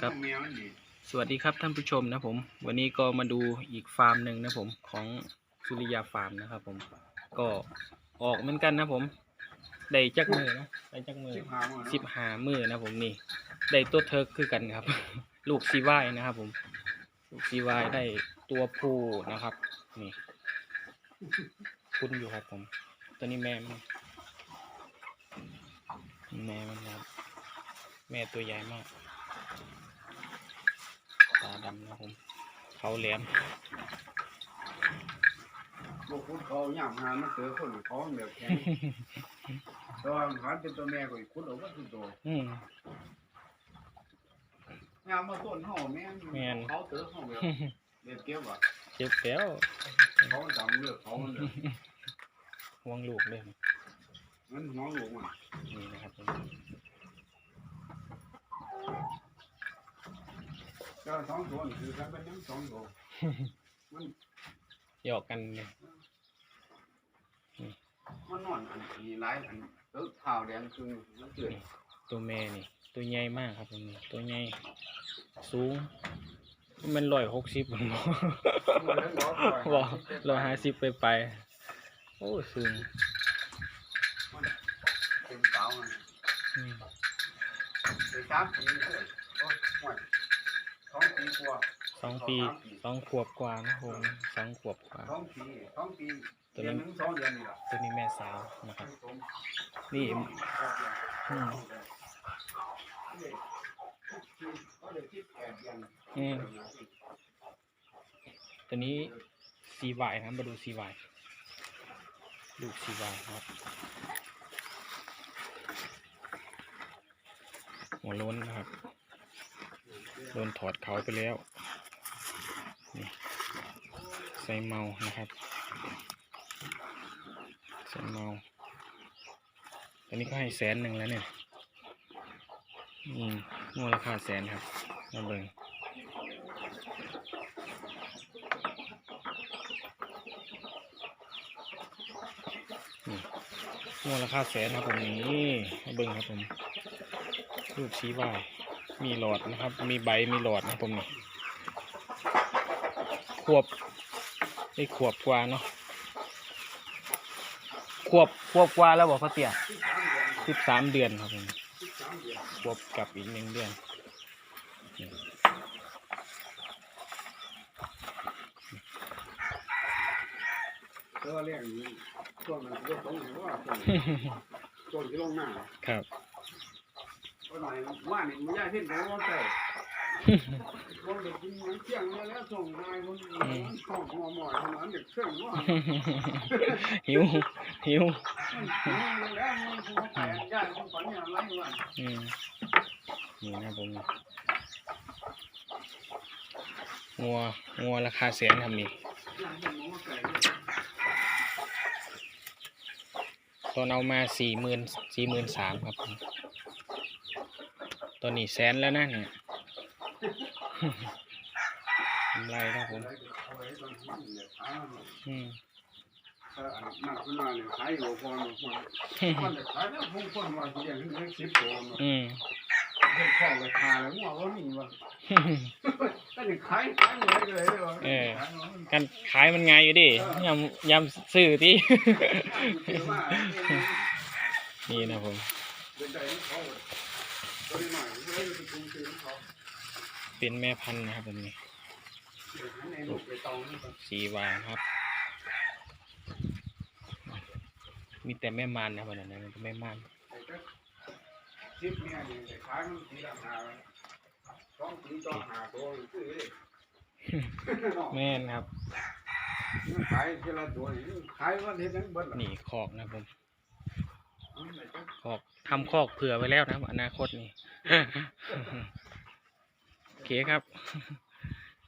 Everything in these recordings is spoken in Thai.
ครับแมวมันดีสวัสดีครับท่านผู้ชมนะผม วันนี้ก็มาดูอีกฟาร์มหนึ่งนะผมของสุริยาฟาร์มนะครับผมก็ออกเหมือนกันนะผม ได้จักมือนะได้จักมือสิบห้ามื้อสิบหามือนะผมนี่ได้ตัวเทิร์กคือกันครับ ลูกซีวายนะครับผม ลูกซีวายได้ตัวผู้นะครับ นี่คุ้นอยู่ครับผม ตัวนี้แม่มันแม่มันนะครับ แม่ตัวใหญ่มาก ตาดำนะผมเขาแหลมลูกคุณเขาย่ามหามันเจอคนเขาแบบแข็งแตว่าหันเป็นตัวแม่ก็อีกคุณเอาว่าคือตัวอืมย่ามมาต้นเฮาแม่นแม่นเขาเจอเฮาแบบเด็ดเก็บอะเจ็บแล้วเขาดำเลือกเขามันเลือกห่วงลูกเลยมันหัวลูกมันนี่นะครับผม เจ้าสองตัวนี่คือกันเป็นยังสองตัวมันหยอกกันเลยมันนอนอันนี้หลายอันเลิกขาวแดงคือมันเกิดตัวแม่นี่ ตัวใหญ่มากครับผมนี่ตัวใหญ่สูง มันร้อยหกสิบผมบอกบอกร้อยห้าสิบไปไปๆโอ้สูงเป็นสาวมันอืมเป็นสามปีเลยโอ้ยห่วย สองปีกว่าสองปีสองขวบกว่านะผมสองขวบกว่าสองปีสองปีตัวเดืนั้อนนหนึ่งสองเดือนนี่แหละตัวนี้แม่สาวนะครับ นี่อืมอืมตัวนี้ซีวายนะครับมาดูซีวายลูกซีวายครับหัวโล้นนะครับ โดนถอดเขาไปแล้ว นี่ใส่เมานะครับ ใส่เมาตอนนี้ก็ให้แสนหนึ่งแล้วเนี่ยอืมมูลค่าแสนครับมาเบิ่งมูลค่าแสนครับผมนี่มาเบิ่งครับผมรูปชี้ว่า มีหลอดนะครับ มีใบมีหลอดนะครับผมนี่ขวบไอ้ขวบกว่าเนาะขวบขวบกว่าแล้วบอกพ่อเตี้ยสิบสามเดือนครับผมขวบกับอีกหนึ่งเดือนนี่ก็เรียกอย่างนี้ช่วงนั้นช่วงตรงนี้ว่าช่วงช่วงที่ลงหน้าครับ ก็หน่อยว่านี่มันยากขึ้นแต่ว่าแต่คนเด็กกินมันเที่ยงแล้วแล้วส่งนายคนมันส่งหัวหมอยขนาดเด็กเครื่องว่าหิวหิวมันแล้วมันคงแปลงยากคนฝันอย่างไรวะอืมนี่นะครับผมงัวงัวราคาแสนครับนี่อย่างที่มองว่าแปลงตอนเอามาสี่หมื่นสี่หมื่นสามครับผม ตอนนี้แสนแล้วนะเนี่ยกำไรครับผมเอาไว้ตอนมันเนี่ยขายมันอืมถ้าอันนั่นขึ้นมาเนี่ยขายหัวพรหัวพรมันจะขายแล้วพงคนว่าที่อย่างนี้ได้สิบตัวเนาะอืมเด็กพ่อไปขายแล้วงัวว่ามีวะก็จะขายขายเลยเลยเลยวะเออกันขายมันไงายอยู่ดิยำยำซื้อที่นี่นะผม เป็นแม่พันธุ์นะครับผมนี่สีวาครับ มีแต่แม่มานนะครับวันนั้นนะแม่มานชิปเนี่ยนี่ขายมันทีละหาสองทีต่อหาตัวซื้อเลยแม่นครับ ขายทีละตัวนี่ขายวันเห็นนั้นเบิดละ นี่คอกนะครับผม คอกทำคอกเผื่อไว้แล้วนะครับ อนาคตนี่ โอเคครับ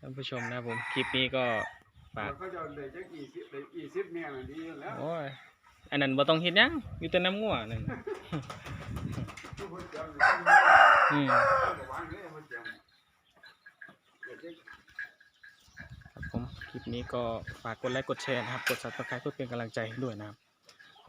ท่านผู้ชมนะครับผมคลิปนี้ก็ฝากก็จะได้จักอีสิบได้อีสิบเนี่ยน่ะดีอยู่แล้วโอ้ยอันนั้นบ่ต้องเฮ็ดหยังอยู่แต่น้ำงัวนั่นทุกคนจำได้อืมระวังเลยมันจำเดี๋ยวจะครับผม คลิปนี้ก็ฝากกดไลค์กดแชร์นะครับ กด subscribe เพื่อเป็นกำลังใจให้ด้วยนะครับ